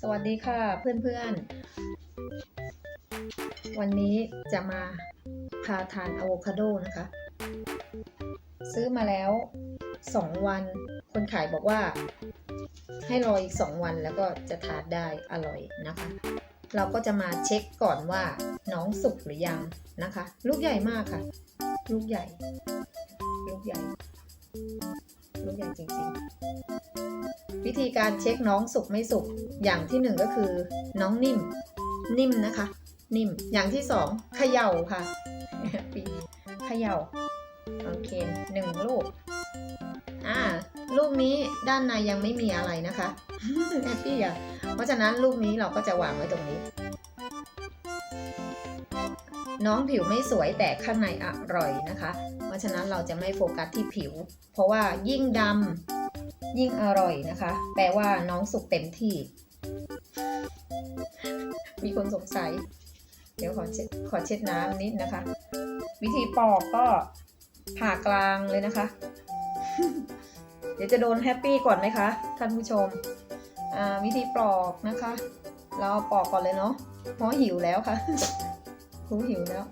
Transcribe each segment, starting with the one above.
สวัสดีค่ะเพื่อนๆ วันนี้จะมาพาทานอะโวคาโดนะคะ ซื้อมาแล้ว 2 วัน คนขายบอกว่า ให้รออีก 2 วันแล้วก็จะทานได้อร่อยนะคะ เราก็จะมาเช็คก่อนว่าน้องสุกหรือยังนะคะ ลูกใหญ่มากค่ะ ลูกใหญ่ ลูกใหญ่ ลูกใหญ่จริงๆ วิธีการเช็คน้องสุกไม่สุกอย่างที่หนึ่งก็คือน้องนิ่ม นิ่มนะคะ นิ่มอย่างที่สองเขย่าค่ะปีเขย่าโอเคหนึ่งลูกอ่าลูกนี้ด้านในยังไม่มีอะไรนะคะแฮปปี้อะเพราะฉะนั้นลูกนี้เราก็จะวางไว้ตรงนี้ น้องผิวไม่สวยแต่ข้างในอร่อยนะคะ ราะฉะนั้นเราจะไม่โฟกัสที่ผิว เพราะว่ายิ่งดำยิ่งอร่อยนะคะ แปลว่าน้องสุกเต็มที่ มีคนสงสัย เดี๋ยวขอเช็ดขอเช็ดน้ำนิดนะคะ วิธีปอกก็ผ่ากลางเลยนะคะ เดี๋ยวจะโดนแฮปปี้ก่อนไหมคะท่านผู้ชม วิธีปอกนะคะ เราปอกก่อนเลยเนาะเพราะหิวแล้วค่ะหูหิวแล้ว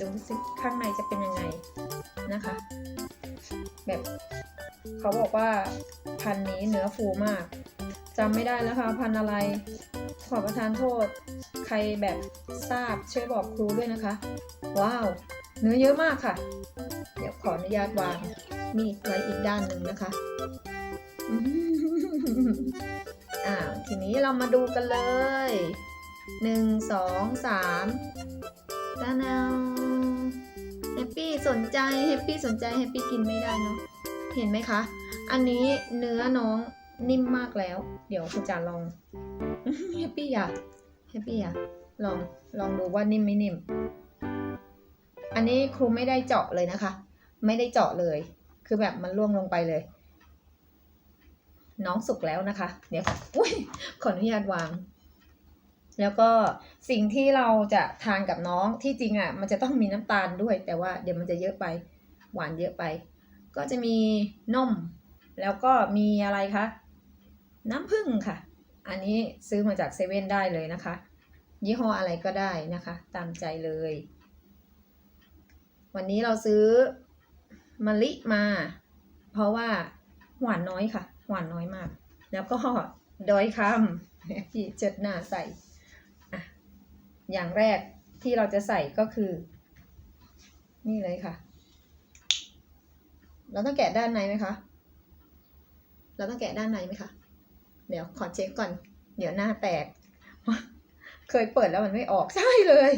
ดูสิข้างในจะเป็นยังไงนะคะ แบบเขาบอกว่าพันนี้เนื้อฟูมากจำไม่ได้แล้วค่ะพันอะไร ขอประทานโทษ ใครแบบทราบช่วยบอกครูด้วยนะคะ ว้าว เนื้อเยอะมากค่ะ เดี๋ยวขออนุญาตวางมีดไว้อีกด้านหนึ่งนะคะอ่าทีนี้เรามาดูกันเลยหนึ่งสองสามตาแนว แฮปปี้สนใจแฮปปี้สนใจแฮปปี้กินไม่ได้เนาะเห็นไหมคะ อันนี้เนื้อน้องนิ่มมากแล้ว เดี๋ยวคุณจาลองแฮปปี้อะแฮปปี้อะลองลองดูว่านิ่มไม่นิ่ม อันนี้ครูไม่ได้เจาะเลยนะคะ ไม่ได้เจาะเลย คือแบบมันล่วงลงไปเลย น้องสุกแล้วนะคะ เดี๋ยวอุ้ยขออนุญาตวาง แล้วก็สิ่งที่เราจะทานกับน้องที่จริงอะมันจะต้องมีน้ำตาลด้วย แต่ว่าเดี๋ยวมันจะเยอะไป หวานเยอะไป ก็จะมีนม แล้วก็มีอะไรคะ น้ำผึ้งค่ะ อันนี้ซื้อมาจากเซเว่นได้เลยนะคะ ยี่ห้ออะไรก็ได้นะคะ ตามใจเลย วันนี้เราซื้อมะลิมา เพราะว่าหวานน้อยค่ะ หวานน้อยมาก แล้วก็ดอยคำที่เจ็ดหน้าใส่ อย่างแรกที่เราจะใส่ก็คือ นี่เลยค่ะ เราต้องแกะด้านในไหมคะ เราต้องแกะด้านในไหมคะ เดี๋ยวขอเช็คก่อน เดี๋ยวหน้าแตก เคยเปิดแล้วมันไม่ออกใช่เลย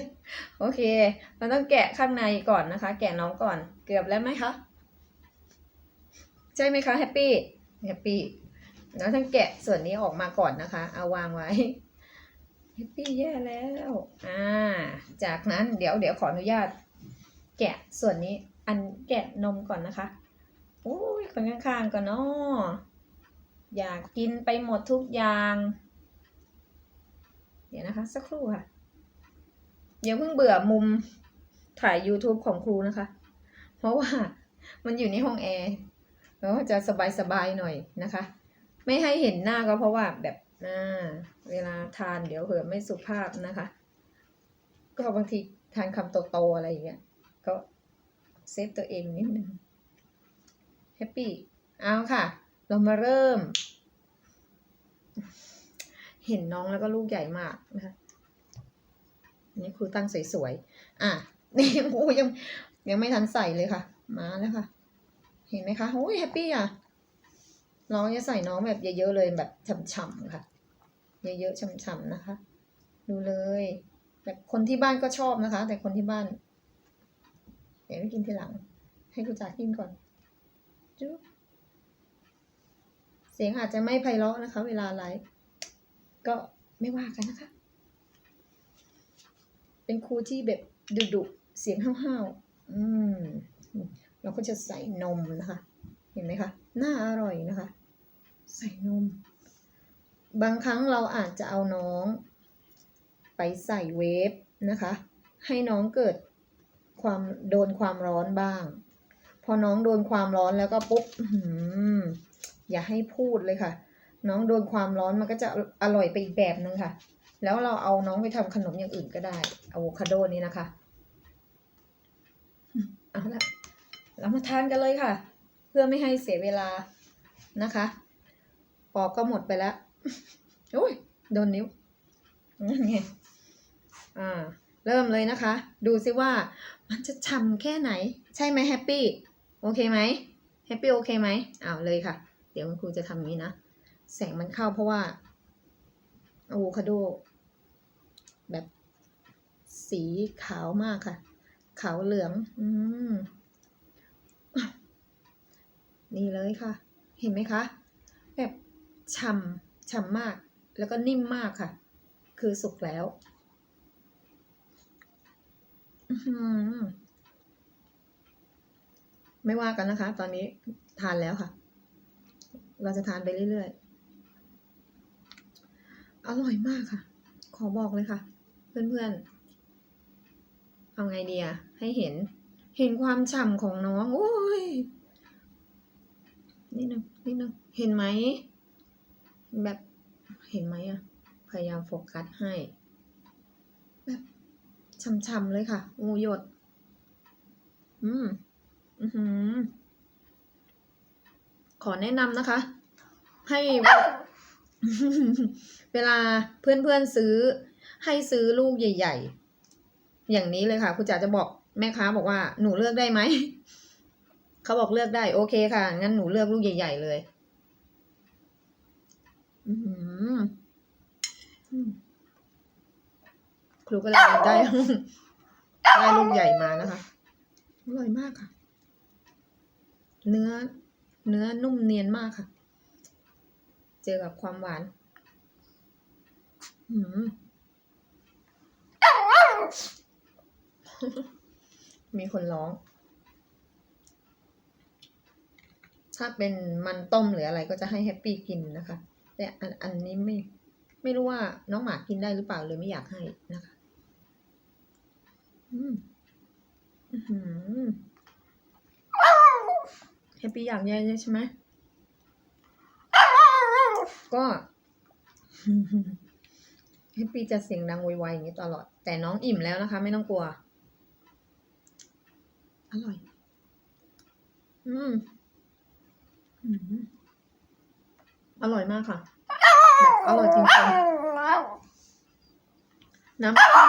โอเค เราต้องแกะข้างในก่อนนะคะ แกะน้องก่อน เกือบแล้วไหมคะ ใช่ไหมคะแฮปปี้ แฮปปี้แล้วต้องแกะส่วนนี้ออกมาก่อนนะคะ เอาวางไว้ แฮปปี้แย่แล้ว อ่า จากนั้นเดี๋ยวเดี๋ยวขออนุญาต แกะส่วนนี้ อันแกะนมก่อนนะคะโอ้ยคนข้างๆก่อนเนาะอยากกินไปหมดทุกอย่าง เดี๋ยวนะคะ สักครู่ค่ะอย่าเพิ่งเบื่อมุมถ่าย YouTube ของครูนะคะ เพราะว่ามันอยู่ในห้องแอร์แล้วจะสบายๆหน่อยนะคะ ไม่ให้เห็นหน้าก็เพราะว่าแบบ อ่าเวลาทานเดี๋ยวเผื่อไม่สุภาพนะคะ ก็บางทีทานคำโตๆอะไรอย่างเงี้ยก็เซฟตัวเองนิดนึงแฮปปี้เอาค่ะ เรามาเริ่ม เห็นน้องแล้วก็ลูกใหญ่มากนะคะนนี้ครูตั้งสวยๆ อะ นี่โอ้ยังยังไม่ทันใส่เลยค่ะ มาแล้วค่ะ เห็นไหมคะโอ้ยแฮปปี้อะ น้องจะใส่น้องแบบเยอะๆเลยแบบฉ่ำๆค่ะ เยอะๆฉ่ำๆนะคะ ดูเลยแบบคนที่บ้านก็ชอบนะคะ แต่คนที่บ้าน เดี๋ยวไปกินทีหลัง ให้กูจ๋ากินก่อนจุ๊บเสียงอาจจะไม่ไพเราะนะคะ เวลาไลฟ์ก็ไม่ว่ากันนะคะ เป็นครูที่แบบดุดุๆเสียงห้าวๆอืมเราก็จะใส่นมนะคะ เห็นไหมคะ น่าอร่อยนะคะ ใส่นม บางครั้งเราอาจจะเอาน้อง ไปใส่เวฟนะคะ ให้น้องเกิดความโดนความร้อนบ้าง พอน้องโดนความร้อนแล้วก็ปุ๊บอย่าให้พูดเลยค่ะ น้องโดนความร้อนมันก็จะอร่อยไปอีกแบบนึงค่ะ แล้วเราเอาน้องไปทำขนมอย่างอื่นก็ได้อะโวคาโดนี้นะคะเอาละเรามาทานกันเลยค่ะ เพื่อไม่ให้เสียเวลานะคะ ปอกก็หมดไปแล้วโอ้ยโดนนิ้วนั่นไงอ่า เริ่มเลยนะคะ ดูซิว่ามันจะฉ่ำแค่ไหน ใช่ไหมแฮปปี้ โอเคไหมแฮปปี้โอเคไหมอ้าวเลยค่ะ เดี๋ยวคุณครูจะทำอย่านี้นะ แสงมันเข้าเพราะว่าอะโวคาโด แบบสีขาวมากค่ะ ขาวเหลือง อืม นี่เลยค่ะ เห็นไหมคะ ฉ่ำฉ่ำมาก แล้วก็นิ่มมากค่ะ คือสุกแล้วไม่ว่ากันนะคะ ตอนนี้ทานแล้วค่ะ เราจะทานไปเรื่อยๆ อร่อยมากค่ะ ขอบอกเลยค่ะ เพื่อนๆ เอาไงดีอะให้เห็น เห็นความฉ่ำของน้อง โอ้ยนี่นึงนี่นึงเห็นไหม แบบเห็นไหมอะพยายามโฟกัสให้ แบบช่ำๆเลยค่ะโอ้หยด อืมอือหือขอแนะนำนะคะ ให้เวลาเพื่อนๆซื้อ ให้ซื้อลูกใหญ่ ๆ อย่างนี้เลยค่ะ คุณจ๋าจะบอกแม่ค้าบอกว่าหนูเลือกได้ไหม เขาบอกเลือกได้ โอเคค่ะ งั้นหนูเลือกลูกใหญ่ ๆ เลย อืมครูก็เลยได้ ได้ลูกใหญ่มานะคะอร่อยมากค่ะ เนื้อ เนื้อนุ่มเนียนมากค่ะ เจอกับความหวาน อืมมีคนร้อง ถ้าเป็นมันต้มหรืออะไรก็จะให้แฮปปี้กินนะคะ แต่อันอันนี้ไม่ไม่รู้ว่าน้องหมากินได้หรือเปล่าเลยไม่อยากให้นะคะอืมอื้อหือแฮปปี้อยากแย่ใช่ไหมก็แฮปปี้จะเสียงดังไวๆอย่างนี้ตลอด แต่น้องอิ่มแล้วนะคะ ไม่ต้องกลัว อร่อย อืม อืม อร่อยมากค่ะแบบอร่อยจริงๆ น้ำผึ้ง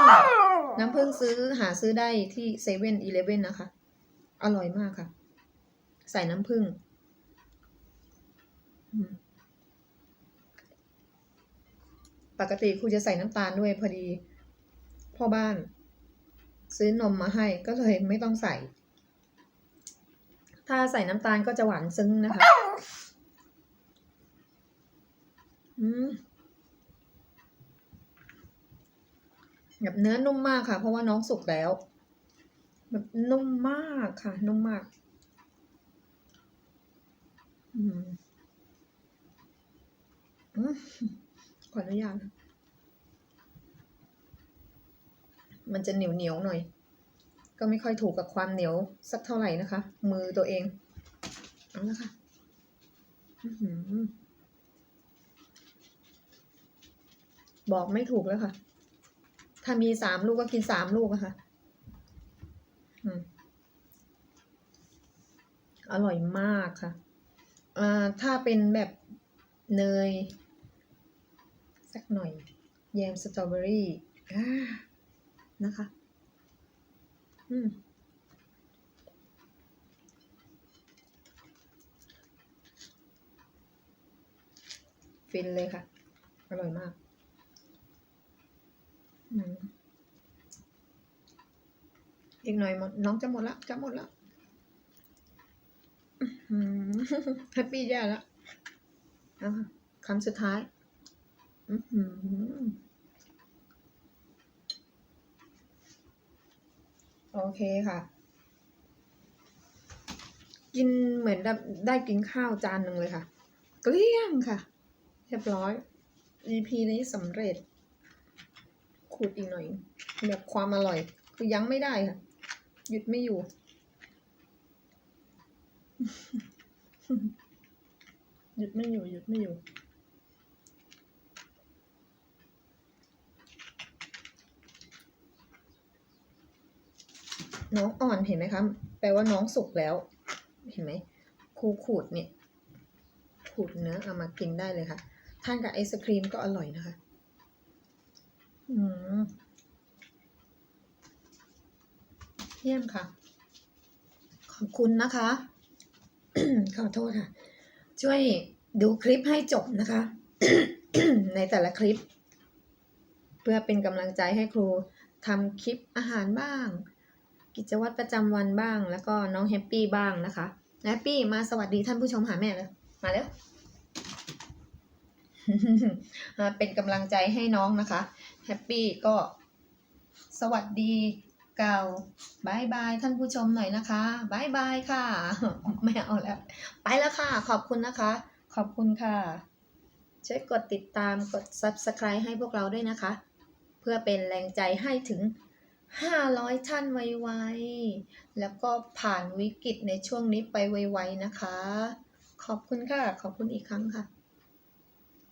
น้ำผึ้งซื้อหาซื้อได้ที่เซเว่นอีเลฟเว่นนะคะ อร่อยมากค่ะ ใส่น้ำผึ้งปกติครูจะใส่น้ำตาลด้วยพอดี พ่อบ้าน ซื้อนมมาให้ก็เลยไม่ต้องใส่ ถ้าใส่น้ำตาลก็จะหวานซึ้งนะคะ แบบเนื้อนุ่มมากค่ะ เพราะว่าน้องสุกแล้ว แบบนุ่มมากค่ะ นุ่มมากอืมอืมขออนุญาตมันจะเหนียวเหนียวหน่อย ก็ไม่ค่อยถูกกับความเหนียวสักเท่าไหร่นะคะ มือตัวเองเอาละค่ะ อือหือ บอกไม่ถูกแล้วค่ะ ถ้ามีสามลูกก็กินสามลูกอะค่ะอืมอร่อยมากค่ะอ่าถ้าเป็นแบบเนย สักหน่อย แยมสตรอเบอรี่นะคะ อืมฟินเลยค่ะ อร่อยมาก อืม อีกหน่อยหมดน้องจะหมดละจะหมดละอื้อหือแฮปปี้แย่แล้วเอาค่ะคำสุดท้ายโอเคค่ะ กินเหมือนได้ไดกินข้าวจานหนึ่งเลยค่ะ เกลี้ยงค่ะ เรียบร้อย EP นี้สำเร็จขูดอีกหน่อยแบบความอร่อย คือยั้งไม่ได้ค่ะ ยุดไม่อยู่หยุดไม่อยู่หยุดไม่อยู่น้องอ่อนเห็นไหมคะ แปลว่าน้องสุกแล้ว เห็นไหมครูขูดเนี่ย ขูดเนื้อเอามากินได้เลยค่ะ ทานกับไอศครีมก็อร่อยนะคะ อืม เยี่ยมค่ะ ขอบคุณนะคะ ขอโทษค่ะ ช่วยดูคลิปให้จบนะคะ ในแต่ละคลิป เพื่อเป็นกำลังใจให้ครูทำคลิปอาหารบ้าง กิจวัตรประจำวันบ้าง แล้วก็น้องแฮปปี้บ้างนะคะแฮปปี้มาสวัสดีท่านผู้ชมหาแม่เลยมาแล้วเป็นกำลังใจให้น้องนะคะแฮปปี้ก็สวัสดี เก่าบายบายท่านผู้ชมหน่อยนะคะบายบายค่ะ ไม่เอาแล้ว ไปแล้วค่ะ ขอบคุณนะคะ ขอบคุณค่ะ ช่วยกดติดตามกด subscribe ให้พวกเราด้วยนะคะ เพื่อเป็นแรงใจให้ถึง 500 ท่านไวๆ แล้วก็ผ่านวิกฤตในช่วงนี้ไปไวๆนะคะ ขอบคุณค่ะ ขอบคุณอีกครั้งค่ะ